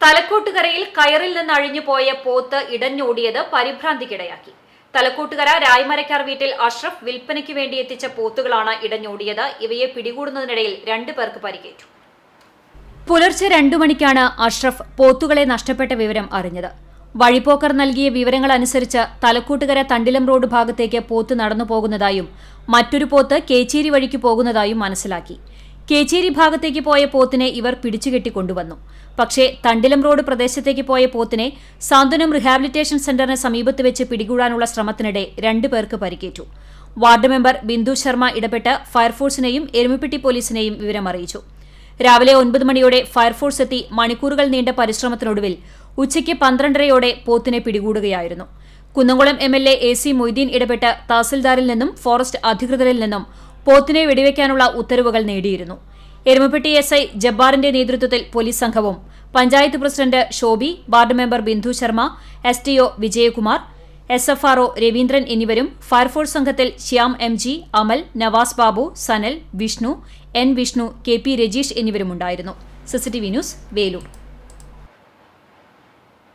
തലക്കോട്ടുകരയിൽ കയറിൽ നിന്ന് അഴിഞ്ഞുപോയ പോത്ത് ഇടഞ്ഞോടിയത് പരിഭ്രാന്തിക്കിടയാക്കി. തലക്കോട്ടുകര രായ്മരക്കാർ വീട്ടിൽ അഷ്റഫ് വിൽപ്പനയ്ക്ക് വേണ്ടി എത്തിച്ച പോത്തുകളാണ് ഇടഞ്ഞോടിയത്. ഇവയെ പിടികൂടുന്നതിനിടയിൽ രണ്ടു പേർക്ക് പരിക്കേറ്റു. പുലർച്ചെ രണ്ടു മണിക്കാണ് അഷ്റഫ് പോത്തുകളെ നഷ്ടപ്പെട്ട വിവരം അറിഞ്ഞത്. വഴിപോക്കർ നൽകിയ വിവരങ്ങൾ അനുസരിച്ച് തലക്കൂട്ടുകര തണ്ടിലം റോഡ് ഭാഗത്തേക്ക് പോത്ത് നടന്നു പോകുന്നതായും മറ്റൊരു പോത്ത് കേച്ചേരി വഴിക്ക് പോകുന്നതായും മനസ്സിലാക്കി. കേച്ചേരി ഭാഗത്തേക്ക് പോയ പോത്തിനെ ഇവർ പിടിച്ചുകെട്ടി കൊണ്ടുവന്നു. പക്ഷേ തണ്ടിലം റോഡ് പ്രദേശത്തേക്ക് പോയ പോത്തിനെ സാന്ത്വനം റിഹാബിലിറ്റേഷൻ സെന്ററിന് സമീപത്ത് വെച്ച് പിടികൂടാനുള്ള ശ്രമത്തിനിടെ രണ്ടു പേർക്ക് പരിക്കേറ്റു. വാർഡ് മെമ്പർ ബിന്ദു ശർമ്മ ഇടപെട്ട് ഫയർഫോഴ്സിനെയും എരുമിപ്പെട്ടി പോലീസിനെയും വിവരമറിയിച്ചു. രാവിലെ ഒൻപത് മണിയോടെ ഫയർഫോഴ്സ് എത്തി മണിക്കൂറുകൾ നീണ്ട പരിശ്രമത്തിനൊടുവിൽ ഉച്ചയ്ക്ക് പന്ത്രണ്ടരയോടെ പോത്തിനെ പിടികൂടുകയായിരുന്നു. Kunnamkulam M L A A C Moideen ഇടപെട്ട് തഹസിൽദാരിൽ നിന്നും ഫോറസ്റ്റ് അധികൃതരിൽ നിന്നും പോത്തിനെ വെടിവെക്കാനുള്ള ഉത്തരവുകൾ നേടിയിരുന്നു. എരുമപ്പെട്ടി എസ് ഐ ജബ്ബാറിന്റെ നേതൃത്വത്തിൽ പോലീസ് സംഘവും panchayat president Shobi ward member Bindu Sharma S T O Vijayakumar S F R O Raveendran എന്നിവരും ഫയർഫോഴ്സ് സംഘത്തിൽ Shyam M G Amal Navas Babu Sanal Vishnu N Vishnu K P Rajeesh എന്നിവരുമുണ്ടായിരുന്നു. CCTV news Veloor.